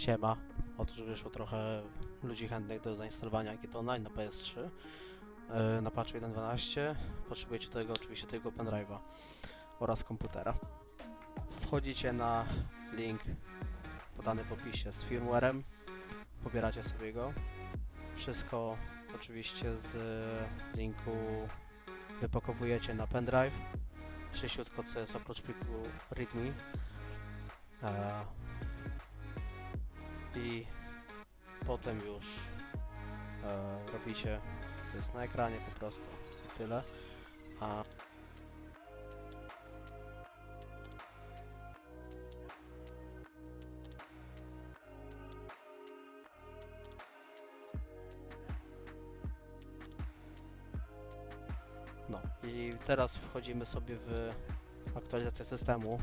Siema. Otóż wyszło trochę ludzi chętnych do zainstalowania Git Online na PS3 e, na patchu 1.12. Potrzebujecie tego oczywiście tego pendrive'a oraz komputera. Wchodzicie na link podany w opisie z firmwarem, pobieracie sobie go. Wszystko oczywiście z linku wypakowujecie na pendrive. Sześciutko CS oprócz pliku readme. E, i potem już e, robicie co jest na ekranie po prostu i tyle. A No i teraz wchodzimy sobie w aktualizację systemu.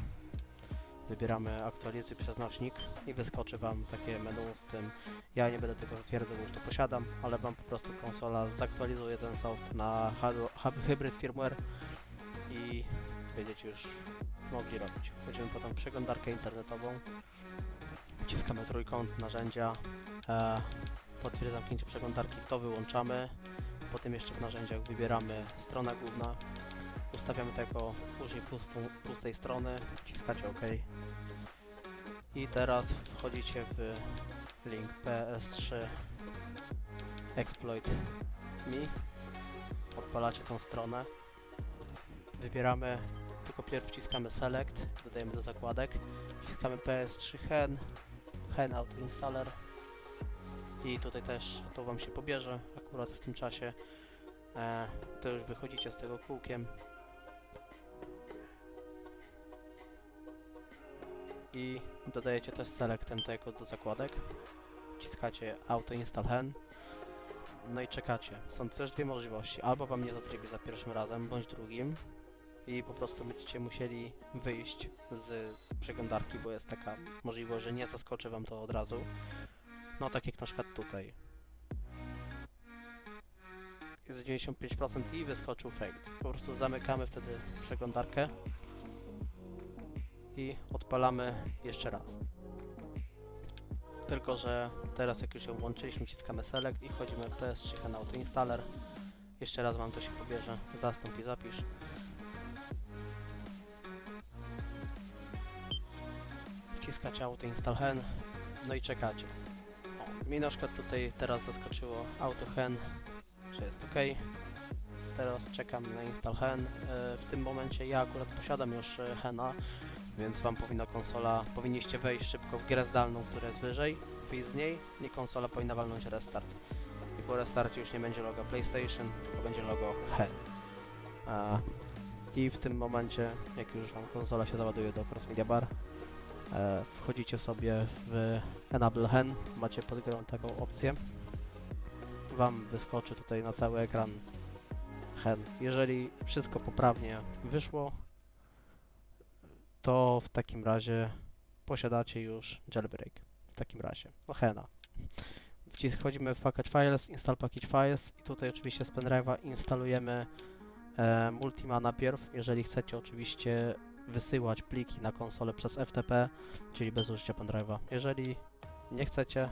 Wybieramy aktualizuj przenośnik i wyskoczy Wam takie menu z tym. Ja nie będę tego twierdził, już to posiadam, ale Wam po prostu konsola zaktualizuje ten soft na hybrid firmware i będziecie już mogli robić. Wchodzimy potem w przeglądarkę internetową, wciskamy trójkąt, narzędzia, e, po chwili zamknięcia przeglądarki to wyłączamy, potem jeszcze w narzędziach wybieramy strona główna, ustawiamy jako użyj pustą, pustej strony, wciskacie OK. I teraz wchodzicie w link PS3 Exploit Me. Odpalacie tą stronę. Wybieramy, tylko pierw wciskamy Select, dodajemy do zakładek. Wciskamy PS3 Hen, Hen Auto Installer. I tutaj też to Wam się pobierze akurat w tym czasie. E, to już wychodzicie z tego kółkiem. i dodajecie też selectem tego do zakładek. Wciskacie Auto Install Hen. No i czekacie. Są też dwie możliwości. Albo wam nie zatrybi za pierwszym razem, bądź drugim. I po prostu będziecie musieli wyjść z przeglądarki, bo jest taka możliwość, że nie zaskoczy wam to od razu. No tak jak na przykład tutaj. Jest 95% i wyskoczył failed. Po prostu zamykamy wtedy przeglądarkę i odpalamy jeszcze raz. Tylko, że teraz jak już ją włączyliśmy, wciskamy Select i wchodzimy w PS3 Hen Auto Installer. Jeszcze raz Wam to się pobierze. Zastąp i zapisz. Wciskacie Auto Install Hen, no i czekacie. O, mi na przykład tutaj teraz zaskoczyło Auto Hen, jest OK. Teraz czekam na Install Hen. E, W tym momencie ja akurat posiadam już e, Hena, więc wam powinna konsola, powinniście wejść szybko w grę zdalną, która jest wyżej, wyjść z niej i konsola powinna walnąć restart. I po restarcie już nie będzie logo PlayStation, tylko będzie logo Hen. I w tym momencie, jak już wam konsola się załaduje do Cross Media Bar, e, wchodzicie sobie w Enable Hen, macie pod grą taką opcję. Wam wyskoczy tutaj na cały ekran Hen. Jeżeli wszystko poprawnie wyszło, to w takim razie posiadacie już jailbreak. W takim razie, no Hena. Wchodzimy w Package Files, Install Package Files i tutaj oczywiście z pendrive'a instalujemy e, Multima najpierw, jeżeli chcecie oczywiście wysyłać pliki na konsolę przez FTP, czyli bez użycia pendrive'a. Jeżeli nie chcecie,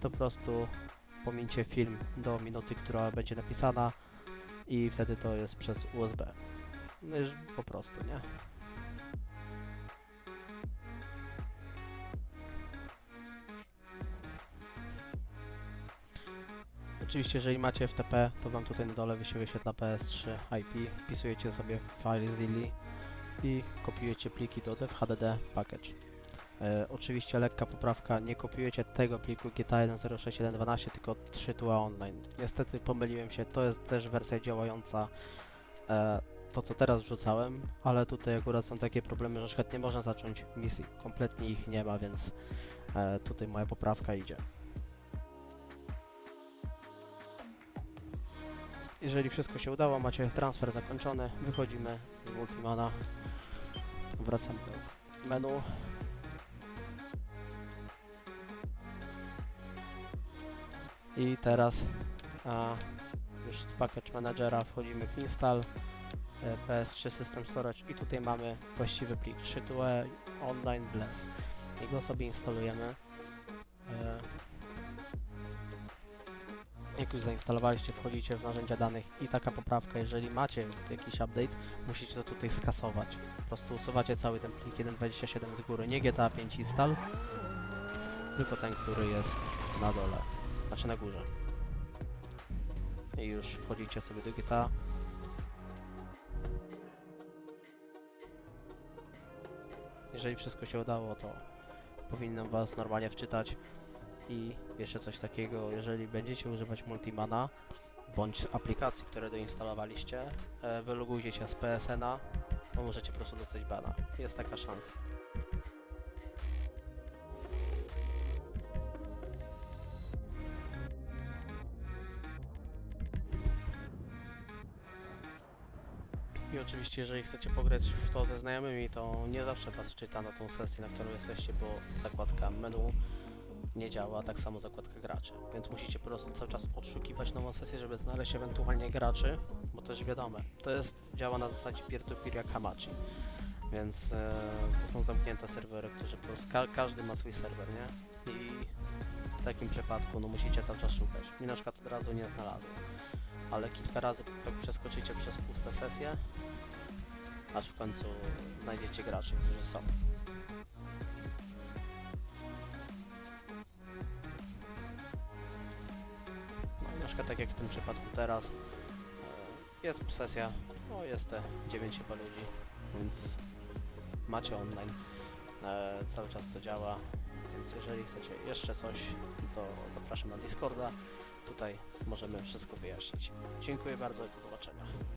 to po prostu pomińcie film do minuty, która będzie napisana i wtedy to jest przez USB. No po prostu, nie? Oczywiście, jeżeli macie FTP, to Wam tutaj na dole wyświetla PS3 IP, wpisujecie sobie w file i kopiujecie pliki do dev HDD package. E, oczywiście lekka poprawka, nie kopiujecie tego pliku GTA 1.06.1.12, tylko 3 tua online. Niestety pomyliłem się, to jest też wersja działająca e, to co teraz wrzucałem, ale tutaj akurat są takie problemy, że na przykład nie można zacząć misji, kompletnie ich nie ma, więc e, tutaj moja poprawka idzie. Jeżeli wszystko się udało, macie transfer zakończony, wychodzimy z Multimana, wracamy do menu. I teraz a, już z Package Managera wchodzimy w Install, e, PS3 System Storage i tutaj mamy właściwy plik 3 online bless. I go sobie instalujemy. E, jak już zainstalowaliście, wchodzicie w narzędzia danych i taka poprawka, jeżeli macie jakiś update, musicie to tutaj skasować. Po prostu usuwacie cały ten plik 1.27 z góry, nie GTA 5 install, tylko ten, który jest na dole, znaczy na górze. I już wchodzicie sobie do GTA. Jeżeli wszystko się udało, to powinno Was normalnie wczytać. I jeszcze coś takiego, jeżeli będziecie używać Multimana bądź aplikacji, które doinstalowaliście, e, wylogujcie się z PSN-a, to możecie po prostu dostać bana. Jest taka szansa. Oczywiście, jeżeli chcecie pograć w to ze znajomymi, to nie zawsze Was czyta na tą sesję, na którą jesteście, bo zakładka menu nie działa, tak samo zakładka graczy. Więc musicie po prostu cały czas odszukiwać nową sesję, żeby znaleźć ewentualnie graczy, bo też wiadomo, to jest, działa na zasadzie peer-to-peer jak Hamachi. Więc e, to są zamknięte serwery, którzy po prostu, ka każdy ma swój serwer, nie? I w takim przypadku, no musicie cały czas szukać. Mi na przykład od razu nie znalazłem, ale kilka razy jak przeskoczycie przez puste sesje, aż w końcu znajdziecie graczy, którzy są. No, na przykład tak jak w tym przypadku teraz, e, jest sesja, no jest te 9 chyba ludzi, więc macie online, e, cały czas to działa, więc jeżeli chcecie jeszcze coś, to zapraszam na Discorda, tutaj możemy wszystko wyjaśnić. Dziękuję bardzo i do zobaczenia.